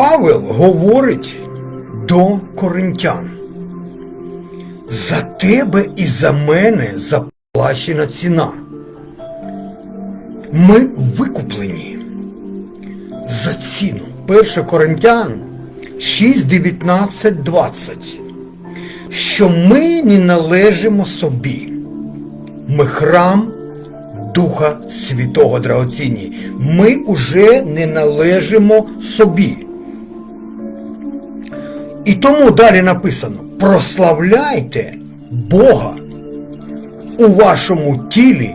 Павел говорить до коринтян. За тебе і за мене заплачена ціна. Ми викуплені за ціну. 1 Коринтян 6, 19, 20. Що ми не належимо собі. Ми храм Духа Святого Драгоцінні. Ми уже не належимо собі. І тому далі написано: прославляйте Бога у вашому тілі,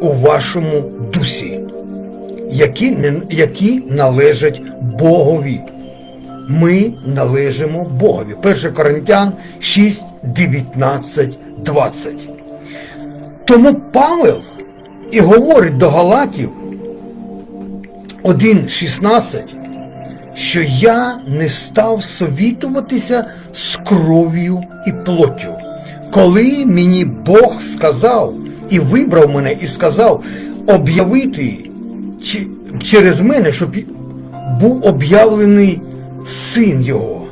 у вашому дусі, які, які належать Богові. Ми належимо Богові. 1 Коринтян 6, 19, 20. Тому Павел і говорить до Галатів 1.16, що я не став совітуватися з кров'ю і плоттю. Коли мені Бог сказав і вибрав мене і сказав об'явити через мене, щоб був об'явлений син його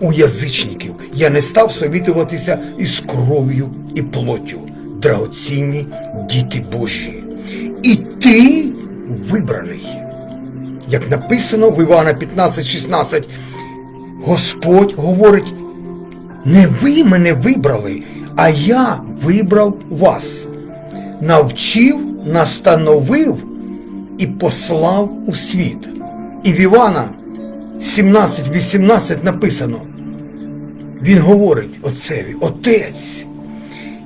у язичників. Я не став совітуватися із кров'ю і плоттю, драгоцінні діти Божі. І ти вибраний. Як написано в Івана 15,16, Господь говорить, не ви мене вибрали, а я вибрав вас, навчив, настановив і послав у світ. І в Івана 17.18 написано, він говорить отцеві, Отець,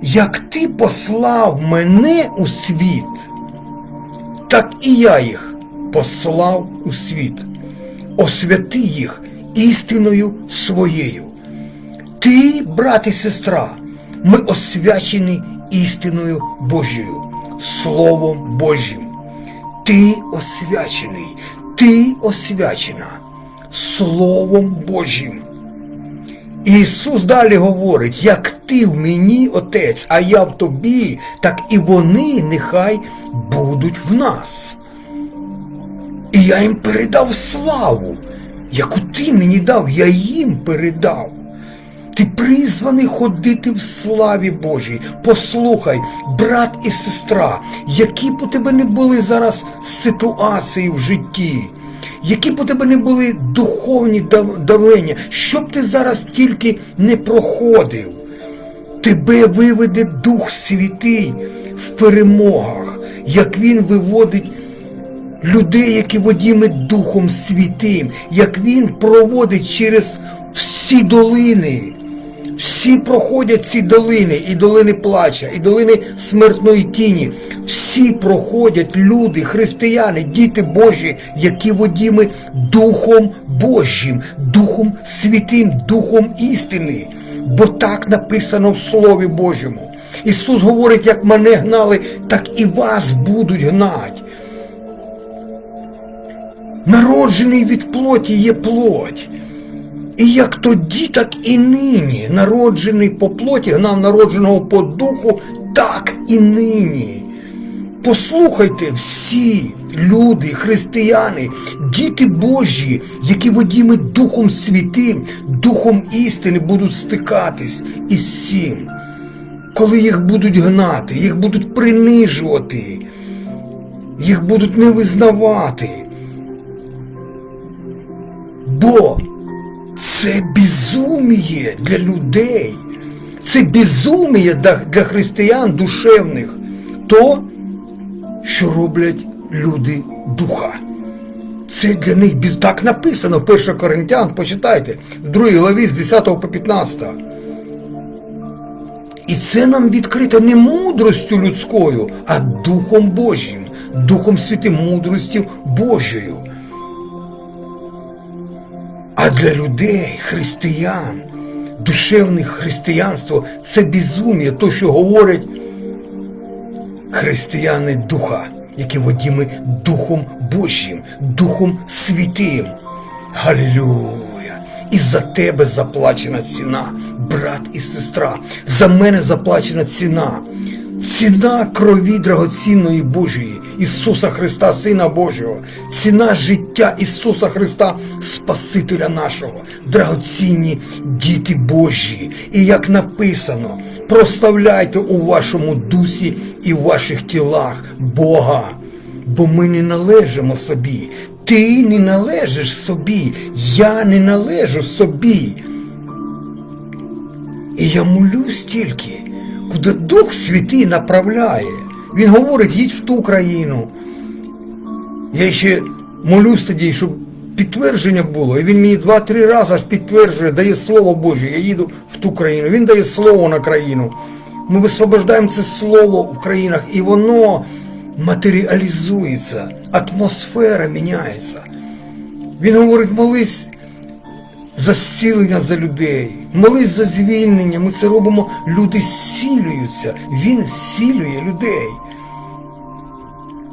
як ти послав мене у світ, так і я їх послав у світ. Освяти їх істиною своєю. Ти, брат і сестра, ми освячені істиною Божою, Словом Божим. Ти освячений, ти освячена Словом Божим. Ісус далі говорить, як ти в мені, Отець, а я в тобі, так і вони нехай будуть в нас. Я їм передав славу, яку ти мені дав, я їм передав. Ти призваний ходити в славі Божій. Послухай, брат і сестра, які б у тебе не були зараз ситуації в житті, які б у тебе не були духовні давлення, що б ти зараз тільки не проходив, тебе виведе Дух Святий в перемогах, як Він виводить людей, які водіми Духом Святим, як Він проводить через всі долини. Всі проходять ці долини, і долини плача, і долини смертної тіні. Всі проходять люди, християни, діти Божі, які водіми Духом Божим, Духом Святим, Духом істини. Бо так написано в Слові Божому. Ісус говорить, як мене гнали, так і вас будуть гнать. Народжений від плоті є плоть. І як тоді, так і нині. Народжений по плоті гнав народженого по духу, так і нині. Послухайте всі люди, християни, діти Божі, які водіми Духом Святим, Духом істини будуть стикатись із цим. Коли їх будуть гнати, їх будуть принижувати, їх будуть не визнавати. Бо це безуміє для людей. Це безуміє для, християн душевних. То, що роблять люди духа. Це для них без... так написано, 1 Коринтян, почитайте, в 2 главі з 10 по 15. І це нам відкрито не мудростю людською, а Духом Божим, Духом Святим, мудростю Божою. А для людей, християн, душевне християнство це безум'я, то, що говорять християни духа, які водіми Духом Божим, Духом Святим. Галілюя! І за тебе заплачена ціна, брат і сестра. За мене заплачена ціна. Ціна крові драгоцінної Божої, Ісуса Христа, Сина Божого, ціна життя Ісуса Христа, Спасителя нашого, драгоцінні діти Божі. І як написано, прославляйте у вашому дусі і в ваших тілах Бога. Бо ми не належимо собі. Ти не належиш собі, я не належу собі. І я молюсь тільки, куди Дух Святий направляє. Він говорить, їдь в ту країну. Я ще молюсь тоді, щоб підтвердження було. І він мені два-три рази аж підтверджує, дає слово Боже, я їду в ту країну. Він дає слово на країну. Ми висвобождаємо це слово в країнах, і воно матеріалізується, атмосфера міняється. Він говорить, молись за за людей, молись за звільнення. Ми це робимо, люди зцілюються. Він зцілює людей.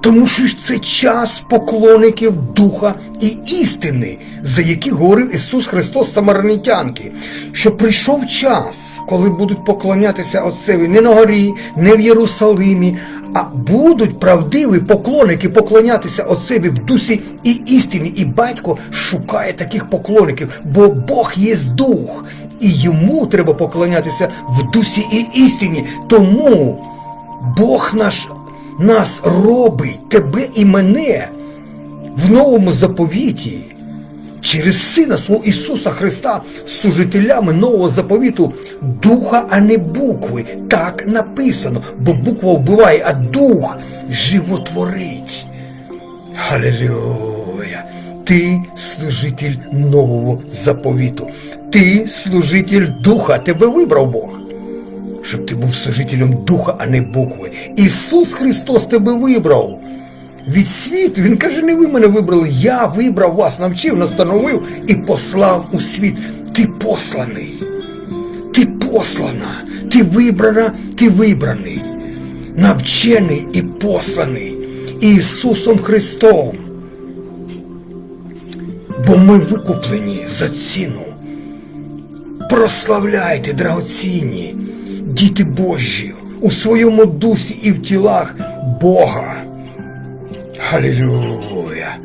Тому що це час поклонників Духа і істини, за які говорив Ісус Христос Самарнитянки, що прийшов час, коли будуть поклонятися Отцеві не на горі, не в Єрусалимі, а будуть правдиві поклонники поклонятися Отцеві в дусі і істині. І батько шукає таких поклонників, бо Бог є дух, і йому треба поклонятися в дусі і істині. Тому Бог наш нас робить, тебе і мене в новому заповіті через Сина свого Ісуса Христа служителями нового заповіту духа, а не букви. Так написано, бо буква вбиває, а дух животворить. Халилюя! Ти служитель нового заповіту. Ти служитель духа. Тебе вибрав Бог щоб ти був служителем духа, а не букви. Ісус Христос тебе вибрав. Від світу, Він каже, не ви мене вибрали, я вибрав вас, навчив, настановив і послав у світ. Ти посланий. Ти послана, ти вибрана, ти вибраний, навчений і посланий Ісусом Христом. Бо ми викуплені за ціну. Прославляйте, драгоцінні, діти Божі, у своєму дусі і в тілах Бога. Халілюя!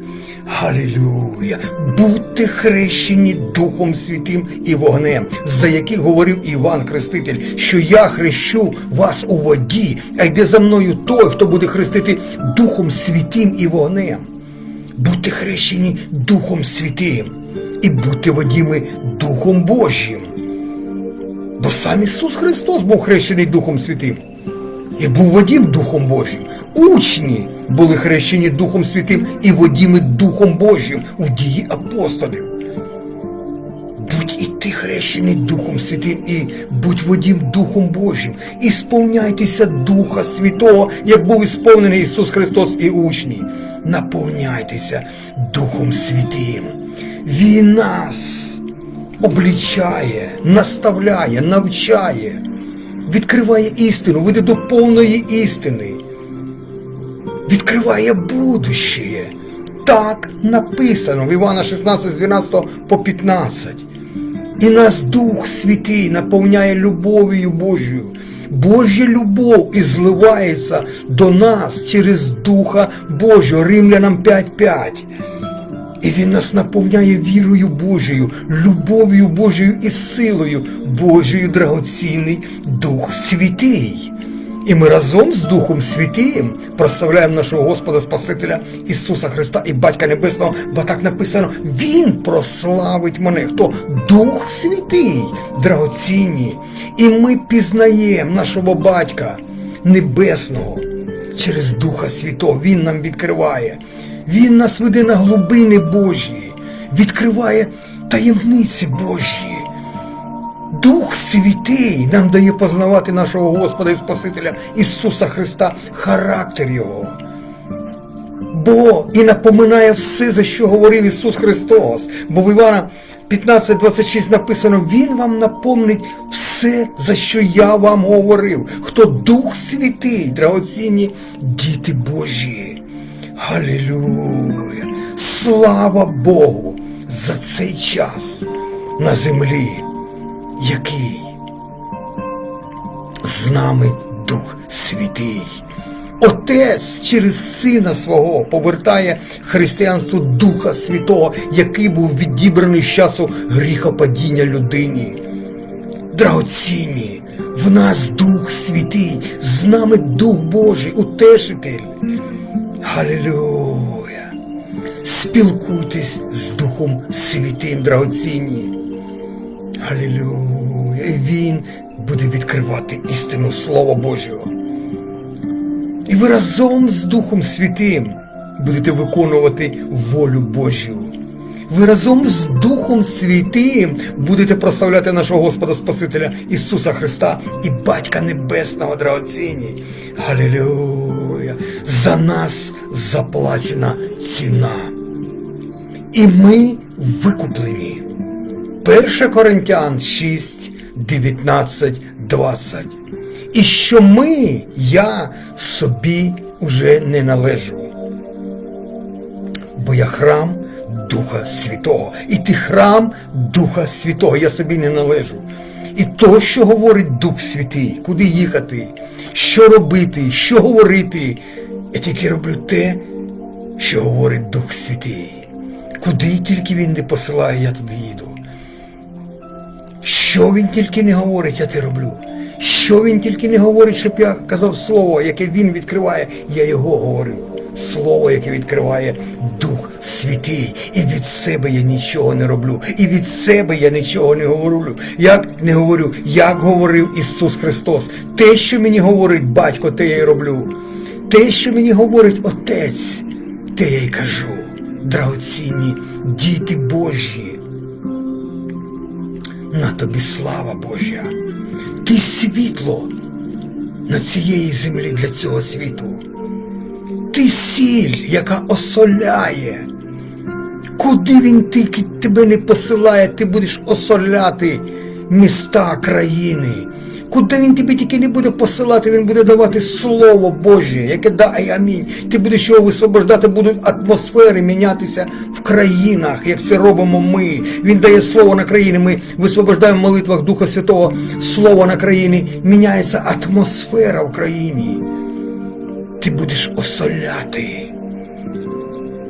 Халілюя! Будьте хрещені Духом Святим і вогнем, за яких говорив Іван Хреститель, що я хрещу вас у воді, а йде за мною той, хто буде хрестити Духом Святим і вогнем. Будьте хрещені Духом Святим і будьте водіми Духом Божим. Бо сам Ісус Христос був хрещений Духом Святим і був водім Духом Божим. Учні були хрещені Духом Святим і водіми Духом Божим у дії апостолів. Будь і ти хрещений Духом Святим і будь водім Духом Божим. І сповняйтеся Духа Святого, як був ісповнений Ісус Христос і учні. Наповняйтеся Духом Святим. Він нас облічає, наставляє, навчає, відкриває істину, веде до повної істини, відкриває будущее. Так написано в Івана 16, з 12 по 15. І нас Дух Святий наповняє любов'ю Божою. Божа любов і зливається до нас через Духа Божого. Римлянам 5.5. І Він нас наповняє вірою Божою, любов'ю Божою і силою Божою драгоцінний Дух Святий. І ми разом з Духом Святим прославляємо нашого Господа Спасителя Ісуса Христа і Батька Небесного, бо так написано, Він прославить мене, хто Дух Святий, драгоцінний. І ми пізнаємо нашого Батька Небесного через Духа Святого. Він нам відкриває. Він нас веде на глибини Божі, відкриває таємниці Божі. Дух Святий нам дає познавати нашого Господа і Спасителя Ісуса Христа, характер Його. Бо і напоминає все, за що говорив Ісус Христос. Бо в Івана 15.26 написано, Він вам напомнить все, за що я вам говорив. Хто Дух Святий, драгоцінні діти Божі. Халілюя! Слава Богу за цей час на землі, який з нами Дух Святий. Отець через Сина свого повертає християнству Духа Святого, який був відібраний з часу гріхопадіння людині. Драгоцінні, в нас Дух Святий, з нами Дух Божий, утешитель. Халилюя! Спілкуйтесь з Духом Святим, драгоцінні. Халилюя! І Він буде відкривати істину Слова Божого. І ви разом з Духом Святим будете виконувати волю Божу. Ви разом з Духом Святим будете прославляти нашого Господа Спасителя Ісуса Христа і Батька Небесного драгоцінні. Галилюя! За нас заплачена ціна. І ми викуплені. 1 Коринтян 6, 19, 20. І що ми, я собі уже не належу. Бо я храм Духа Святого. І ти храм Духа Святого. Я собі не належу. І то, що говорить Дух Святий, куди їхати, що робити, що говорити, я тільки роблю те, що говорить Дух Святий. Куди тільки він не посилає, я туди їду. Що він тільки не говорить, я те роблю. Що він тільки не говорить, щоб я казав слово, яке він відкриває, я його говорю. Слово, яке відкриває Дух Святий. І від себе я нічого не роблю. І від себе я нічого не говорю. Як не говорю, як говорив Ісус Христос. Те, що мені говорить батько, те я й роблю. Те, що мені говорить Отець, те я й кажу. Драгоцінні діти Божі. На тобі слава Божа. Ти світло на цієї землі для цього світу. Ти сіль, яка осоляє. Куди він тільки тебе не посилає, ти будеш осоляти міста, країни. Куди він тебе тільки не буде посилати, він буде давати Слово Боже, яке да і амінь. Ти будеш його висвобождати, будуть атмосфери мінятися в країнах, як це робимо ми. Він дає слово на країни. Ми висвобождаємо в молитвах Духа Святого Слово на країни. Міняється атмосфера в країні. Ти будеш осоляти.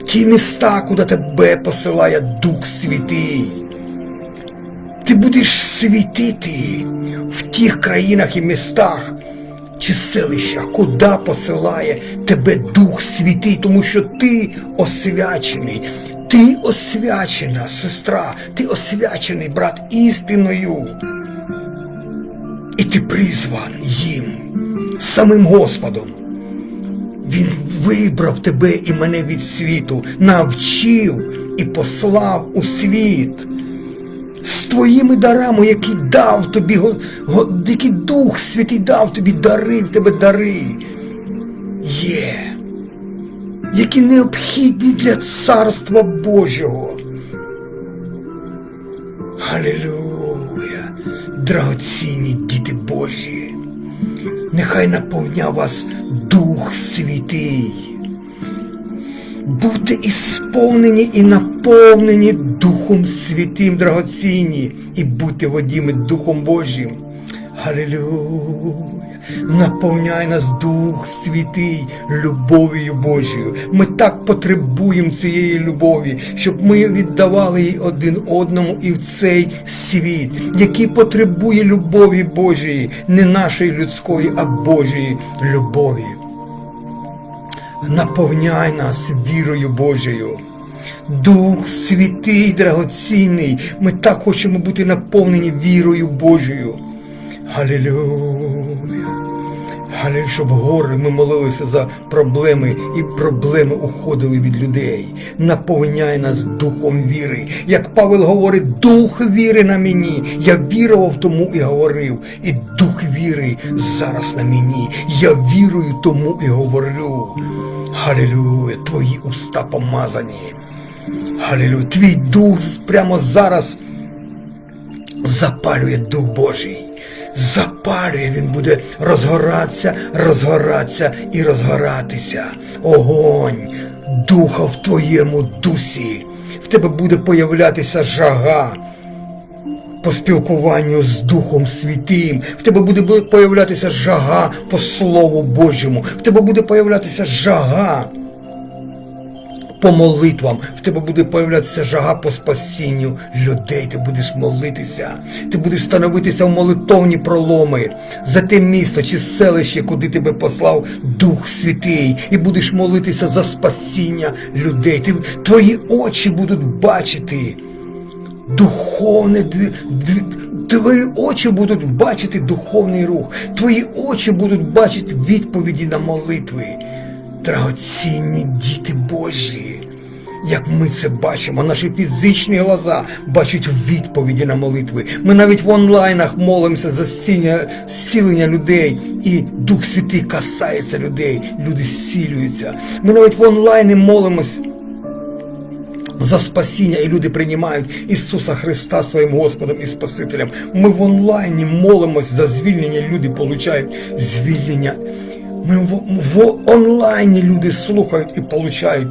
Ті міста, куди тебе посилає Дух Святий. Ти будеш світити в тих країнах і містах чи селищах, куди посилає тебе Дух Святий, тому що ти освячений. Ти освячена, сестра, ти освячений брат істиною. І ти призван їм, самим Господом. Він вибрав тебе і мене від світу, навчив і послав у світ з твоїми дарами, які дав тобі, який Дух Святий дав тобі, дарив тебе дари. Є, які необхідні для Царства Божого. Халилюя, драгоцінні діти Божі. Нехай наповня вас Дух Святий. Будьте ісповнені і наповнені Духом Святим, драгоцінні, і будьте водіми Духом Божим. Халилюя! Наповняй нас Дух Святий любов'ю Божою. Ми так потребуємо цієї любові, щоб ми віддавали її один одному і в цей світ, який потребує любові Божої, не нашої людської, а Божої любові. Наповняй нас вірою Божою. Дух святий, драгоцінний, ми так хочемо бути наповнені вірою Божою. Халилюя. Халилюя, щоб гори ми молилися за проблеми, і проблеми уходили від людей. Наповняй нас духом віри. Як Павел говорить, дух віри на мені. Я вірував тому і говорив. І дух віри зараз на мені. Я вірую тому і говорю. Халилюя, твої уста помазані. Халилюя, твій дух прямо зараз запалює Дух Божий. Запалює, він буде розгоратися, розгоратися і розгоратися. Огонь духа в твоєму дусі. В тебе буде появлятися жага по спілкуванню з Духом Святим. В тебе буде появлятися жага по Слову Божому. В тебе буде появлятися жага по молитвам. В тебе буде появлятися жага по спасінню людей. Ти будеш молитися. Ти будеш становитися в молитовні проломи за те місто чи селище, куди тебе послав Дух Святий, і будеш молитися за спасіння людей. Ти, твої очі будуть бачити духовне Твої очі будуть бачити духовний рух, твої очі будуть бачити відповіді на молитви. Драгоцінні діти Божі. Як ми це бачимо, наші фізичні глаза бачать відповіді на молитви. Ми навіть в онлайнах молимося за зцілення, людей, і Дух Святий касається людей, люди зцілюються. Ми навіть в онлайні молимось за спасіння, і люди приймають Ісуса Христа своїм Господом і Спасителем. Ми в онлайні молимось за звільнення, люди получають звільнення. Ми в, онлайні люди слухають і получають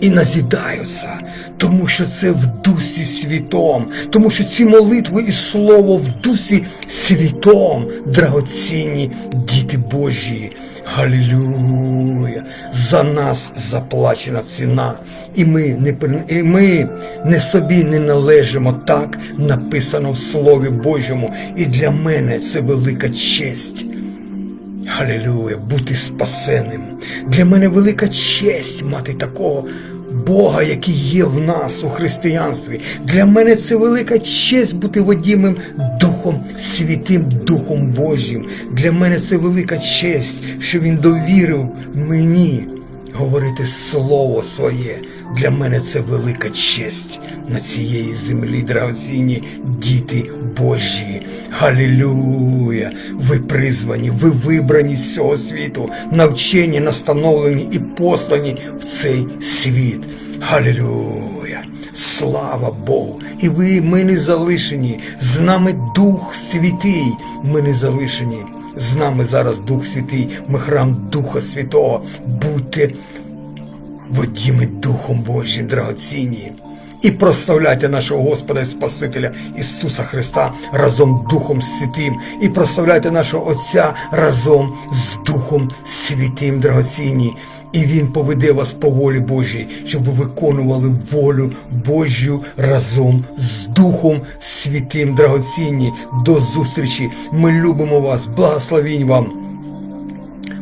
і назідаються, тому що це в дусі світом, тому що ці молитви і слово в дусі світом, драгоцінні діти Божі. Галілюя! За нас заплачена ціна, і ми не і ми не собі не належимо так написано в Слові Божому. І для мене це велика честь. Халілюя, бути спасеним. Для мене велика честь мати такого Бога, який є в нас у християнстві. Для мене це велика честь бути водімим Духом Святим, Духом Божим. Для мене це велика честь, що Він довірив мені говорити слово своє. Для мене це велика честь на цієї землі, драгоцінні діти Божі. Галілюя! Ви призвані, ви вибрані з цього світу, навчені, настановлені і послані в цей світ. Галілюя! Слава Богу! І ви, ми не залишені. З нами Дух Святий. Ми не залишені. З нами зараз Дух Святий, ми храм Духа Святого. Будьте водіми Духом Божим драгоцінні. І прославляйте нашого Господа і Спасителя Ісуса Христа разом Духом Святим. І прославляйте нашого Отця разом з Духом Святим драгоцінні. І Він поведе вас по волі Божій, щоб ви виконували волю Божю разом з Духом Святим драгоцінні. До зустрічі! Ми любимо вас, благословінь вам!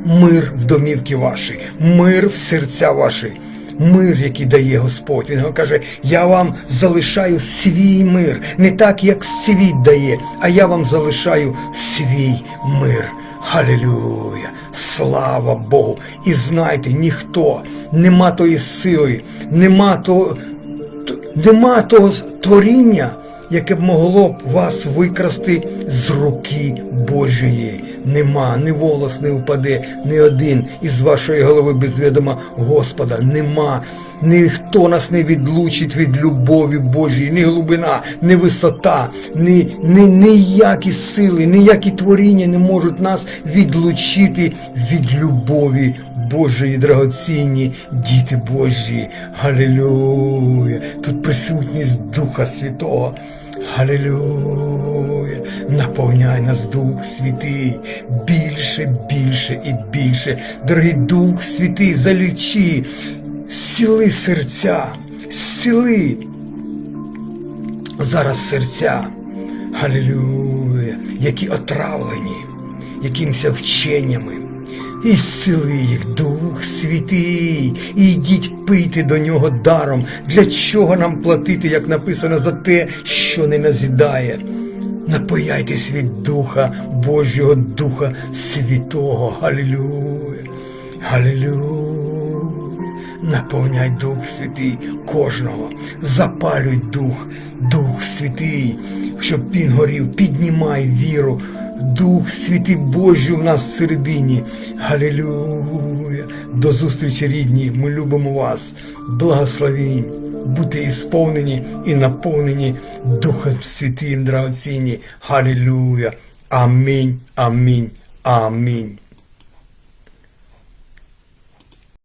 Мир в домівки ваші, мир в серця ваші, мир, який дає Господь. Він каже, я вам залишаю свій мир, не так, як світ дає, а я вам залишаю свій мир. Халілюя! Слава Богу! І знайте, ніхто, нема тої сили, нема того, нема того творіння, яке б могло б вас викрасти з руки Божої. Нема, ні волос не впаде, ні один із вашої голови без відома Господа. Нема. Ніхто нас не відлучить від любові Божої, ні глибина, ні висота, ні, ні, ніякі сили, ніякі творіння не можуть нас відлучити від любові Божої драгоцінні, діти Божі. Галилюя! Тут присутність Духа Святого. Галилюя! Наповняй нас Дух Святий більше, більше і більше. Дорогий Дух Святий, залічи, зціли серця, зціли зараз серця. Галилюя! Які отравлені якимось вченнями. І зціли їх Дух Святий, і йдіть пийте до нього даром. Для чого нам платити, як написано, за те, що не назідає? Напояйтесь від Духа Божого, Духа Святого. Галилюя! Галилюя! Наповняй Дух Святий кожного, запалюй Дух, Дух Святий, щоб він горів, піднімай віру. Дух Святий Божий в нас всередині. Галилюя! До зустрічі, рідні! Ми любимо вас. Благословінь! Будьте сповнені і наповнені Духом Святим драгоцінні. Халілуя! Амінь, амінь, амінь.